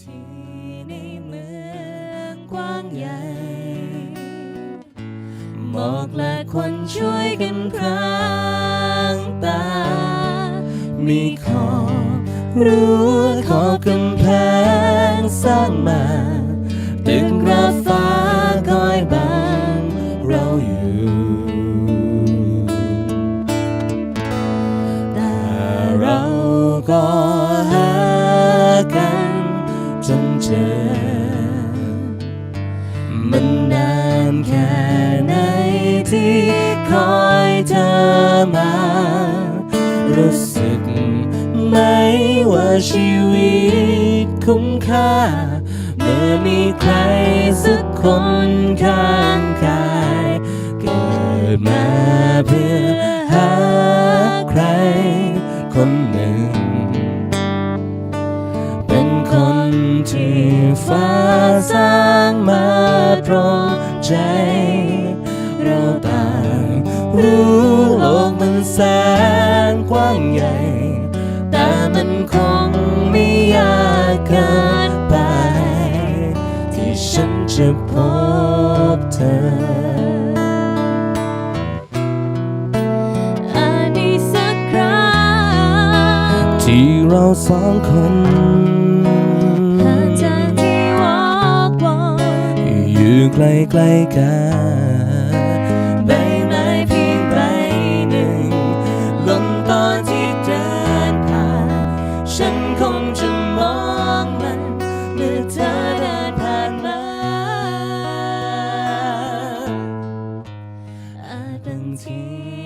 ที่ในเมืองกว้างใหญ่ หมอกและควันช่วยกันพรางตา มีขอบรั้วขอบกำแพงสร้างมาตึกระฟ้าคอยบังเราอยู่แต่เราก็ จนเจอ มันนานแค่ไหนที่คอยเธอมา รู้สึกไหมว่าชีวิตคุ้มค่า เมื่อมีใครสักคนข้างกาย เกิดมาเพื่อหาใครคนหนึ่ง ที่ฟ้าสร้างมาตรงใจ เราต่างรู้โลกมันแสนกว้างใหญ่ แต่มันคงไม่ยากเกินไป ที่ฉันจะพบเธออาจมีสักครั้งที่เราสองคน อยู่ใกล้ใกล้กันใบไม้เพียงใบหนึ่งลมตอนที่เดินผ่านฉันคงจะมองมันเมื่อเธอเดินผ่านมาอาจบางที